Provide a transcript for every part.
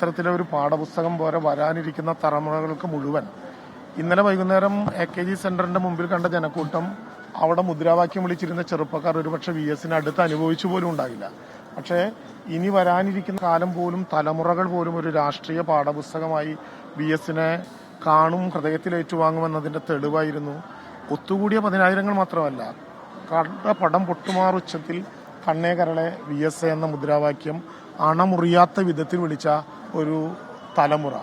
ഇത്തരത്തിലെ ഒരു പാഠപുസ്തകം പോലെ വരാനിരിക്കുന്ന തലമുറകൾക്ക് മുഴുവൻ. ഇന്നലെ വൈകുന്നേരം എ കെ ജി സെന്ററിന്റെ മുമ്പിൽ കണ്ട ജനക്കൂട്ടം അവിടെ മുദ്രാവാക്യം വിളിച്ചിരുന്ന ചെറുപ്പക്കാർ ഒരുപക്ഷെ വി എസിന് അടുത്ത് അനുഭവിച്ചു പോലും ഉണ്ടാകില്ല. പക്ഷേ ഇനി വരാനിരിക്കുന്ന കാലം പോലും തലമുറകൾ പോലും ഒരു രാഷ്ട്രീയ പാഠപുസ്തകമായി വി എസിനെ കാണും ഹൃദയത്തിൽ ഏറ്റുവാങ്ങുമെന്നതിന്റെ തെളിവായിരുന്നു. ഒത്തുകൂടിയ പതിനായിരങ്ങൾ മാത്രമല്ല കണ്ട പടം പൊട്ടുമാറുച്ചത്തിൽ കണ്ണേകരളെ വി എസ് എന്ന മുദ്രാവാക്യം അണമുറിയാത്ത വിധത്തിൽ വിളിച്ച ഒരു തലമുറ.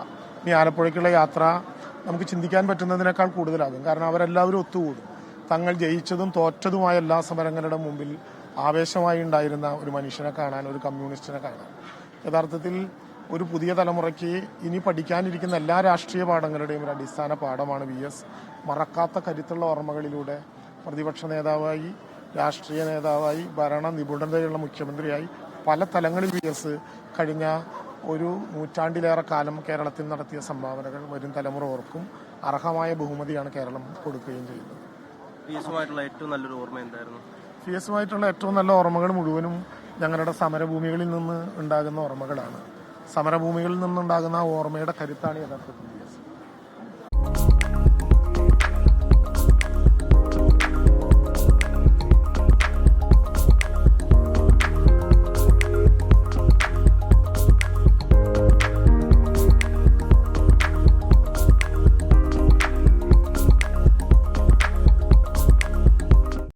ഇനി ആലപ്പുഴയ്ക്കുള്ള യാത്ര നമുക്ക് ചിന്തിക്കാൻ പറ്റുന്നതിനേക്കാൾ കൂടുതലാകും. കാരണം അവരെല്ലാവരും ഒത്തുകൂടും. തങ്ങൾ ജയിച്ചതും തോറ്റതുമായ എല്ലാ സമരങ്ങളുടെ മുമ്പിൽ ആവേശമായി ഉണ്ടായിരുന്ന ഒരു മനുഷ്യനെ കാണാൻ ഒരു കമ്മ്യൂണിസ്റ്റിനെ കാണാൻ. യഥാർത്ഥത്തിൽ ഒരു പുതിയ തലമുറയ്ക്ക് ഇനി പഠിക്കാനിരിക്കുന്ന എല്ലാ രാഷ്ട്രീയ പാഠങ്ങളുടെയും ഒരു അടിസ്ഥാന പാഠമാണ് വി എസ്. മറക്കാത്ത കരുത്തുള്ള ഓർമ്മകളിലൂടെ പ്രതിപക്ഷ നേതാവായി രാഷ്ട്രീയ നേതാവായി ഭരണ നിപുണതയുള്ള മുഖ്യമന്ത്രിയായി പല തലങ്ങളിൽ വി എസ് കഴിഞ്ഞ ഒരു നൂറ്റാണ്ടിലേറെ കാലം കേരളത്തിൽ നടത്തിയ സംഭാവനകൾ വരും തലമുറ ഓർക്കും. അർഹമായ ബഹുമതിയാണ് കേരളം കൊടുക്കുകയും ചെയ്യുന്നത്. പി എസുമായിട്ടുള്ള ഏറ്റവും നല്ലൊരു ഓർമ്മ എന്തായിരുന്നു? പി എസുമായിട്ടുള്ള ഏറ്റവും നല്ല ഓർമ്മകൾ മുഴുവനും ഞങ്ങളുടെ സമരഭൂമികളിൽ നിന്ന് ഉണ്ടാകുന്ന ഓർമ്മകളാണ്. സമരഭൂമികളിൽ നിന്നുണ്ടാകുന്ന ഓർമ്മയുടെ കരുത്താണ് യഥാർത്ഥത്തിൽ